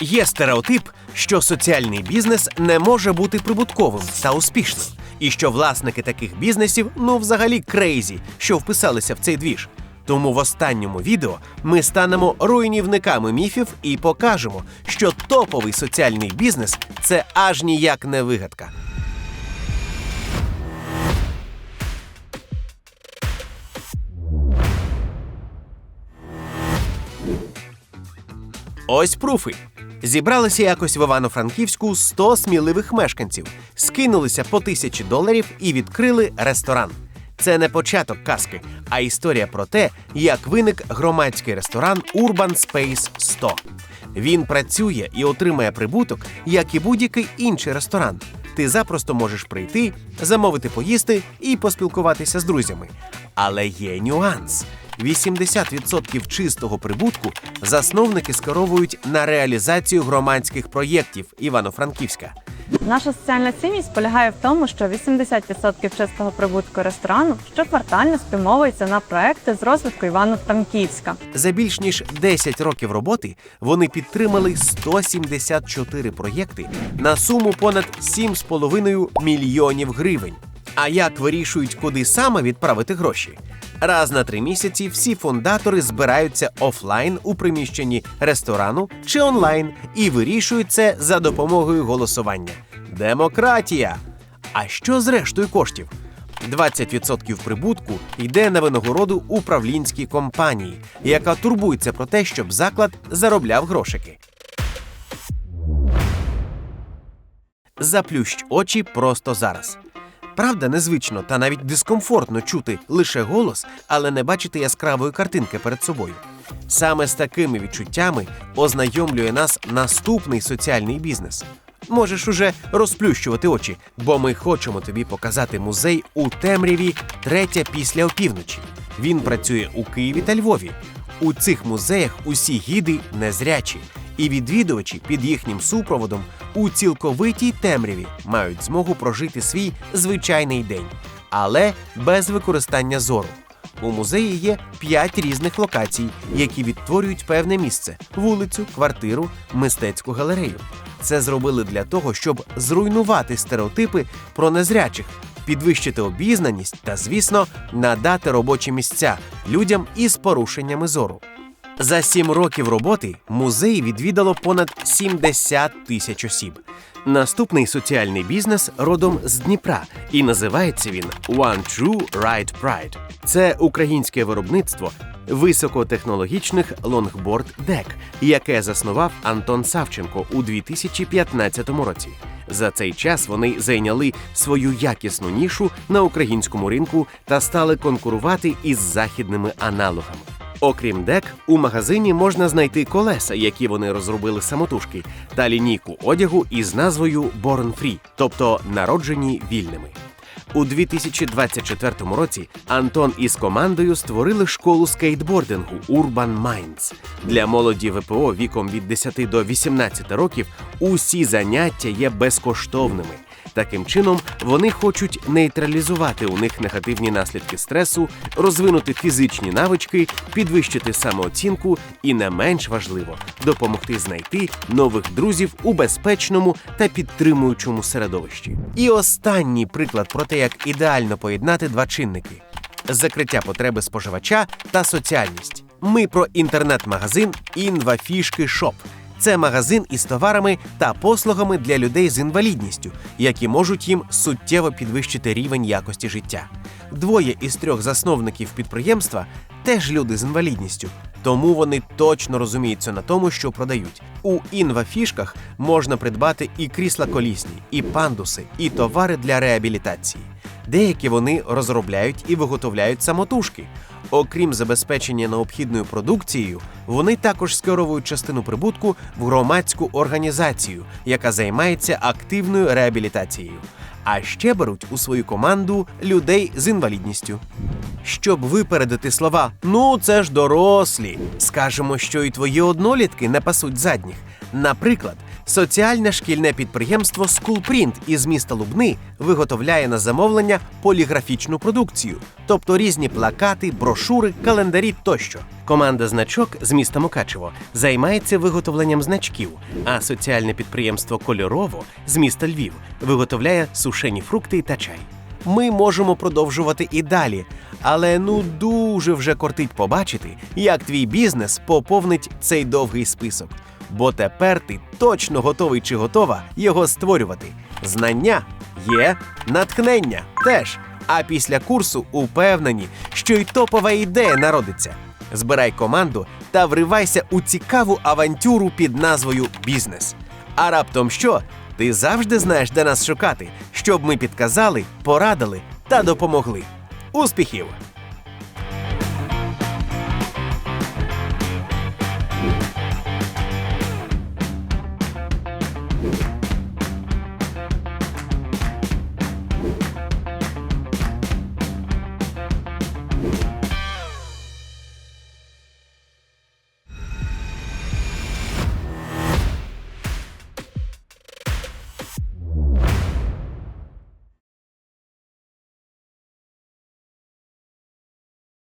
Є стереотип, що соціальний бізнес не може бути прибутковим та успішним, і що власники таких бізнесів ну взагалі крейзі, що вписалися в цей двіж. Тому в останньому відео ми станемо руйнівниками міфів і покажемо, що топовий соціальний бізнес це аж ніяк не вигадка. Ось пруфи. Зібралися якось в Івано-Франківську 100 сміливих мешканців, скинулися по тисячі доларів і відкрили ресторан. Це не початок казки, а історія про те, як виник громадський ресторан Urban Space 100. Він працює і отримає прибуток, як і будь-який інший ресторан. Ти запросто можеш прийти, замовити поїсти і поспілкуватися з друзями. Але є нюанс. 80% чистого прибутку засновники скеровують на реалізацію громадських проєктів Івано-Франківська. Наша соціальна цінність полягає в тому, що 80% чистого прибутку ресторану щоквартально спрямовується на проекти з розвитку Івано-Франківська. За більш ніж 10 років роботи вони підтримали 174 проєкти на суму понад 7,5 мільйонів гривень. А як вирішують, куди саме відправити гроші? Раз на три місяці всі фундатори збираються офлайн у приміщенні ресторану чи онлайн і вирішують це за допомогою голосування. Демократія! А що з рештою коштів? 20% прибутку йде на винагороду управлінській компанії, яка турбується про те, щоб заклад заробляв грошики. Заплющ очі просто зараз. Правда, незвично та навіть дискомфортно чути лише голос, але не бачити яскравої картинки перед собою. Саме з такими відчуттями ознайомлює нас наступний соціальний бізнес. Можеш уже розплющувати очі, бо ми хочемо тобі показати музей у темряві третя після опівночі. Він працює у Києві та Львові. У цих музеях усі гіди незрячі, і відвідувачі під їхнім супроводом у цілковитій темряві мають змогу прожити свій звичайний день, але без використання зору. У музеї є п'ять різних локацій, які відтворюють певне місце: вулицю, квартиру, мистецьку галерею. Це зробили для того, щоб зруйнувати стереотипи про незрячих, підвищити обізнаність та, звісно, надати робочі місця людям із порушеннями зору. За сім років роботи музей відвідало понад 70 тисяч осіб. Наступний соціальний бізнес родом з Дніпра, і називається він One True Ride Pride. Це українське виробництво високотехнологічних лонгборд дек, яке заснував Антон Савченко у 2015 році. За цей час вони зайняли свою якісну нішу на українському ринку та стали конкурувати із західними аналогами. Окрім дек, у магазині можна знайти колеса, які вони розробили самотужки, та лінійку одягу із назвою Born Free, тобто народжені вільними. У 2024 році Антон із командою створили школу скейтбордингу Urban Minds. Для молоді ВПО віком від 10 до 18 років усі заняття є безкоштовними. Таким чином, вони хочуть нейтралізувати у них негативні наслідки стресу, розвинути фізичні навички, підвищити самооцінку і, не менш важливо, допомогти знайти нових друзів у безпечному та підтримуючому середовищі. І останній приклад про те, як ідеально поєднати два чинники: закриття потреби споживача та соціальність. Ми про інтернет-магазин Інвафішки Шоп. Це магазин із товарами та послугами для людей з інвалідністю, які можуть їм суттєво підвищити рівень якості життя. Двоє із трьох засновників підприємства теж люди з інвалідністю, тому вони точно розуміються на тому, що продають. У інвафішках можна придбати і крісла колісні, і пандуси, і товари для реабілітації. Деякі вони розробляють і виготовляють самотужки. Окрім забезпечення необхідною продукцією, вони також скеровують частину прибутку в громадську організацію, яка займається активною реабілітацією. А ще беруть у свою команду людей з інвалідністю. Щоб випередити слова Ну, це ж дорослі. Скажемо, що і твої однолітки не пасуть задніх. Наприклад, Соціальне шкільне підприємство Schoolprint із міста Лубни виготовляє на замовлення поліграфічну продукцію, тобто різні плакати, брошури, календарі тощо. Команда значок з міста Мукачево займається виготовленням значків, а соціальне підприємство Кольорово з міста Львів виготовляє сушені фрукти та чай. Ми можемо продовжувати і далі, але ну дуже вже кортить побачити, як твій бізнес поповнить цей довгий список. Бо тепер ти точно готовий чи готова його створювати. Знання є, натхнення теж. А після курсу упевнені, що й топова ідея народиться. Збирай команду та вривайся у цікаву авантюру під назвою Бізнес. А раптом що? Ти завжди знаєш, де нас шукати, щоб ми підказали, порадили та допомогли. Успіхів!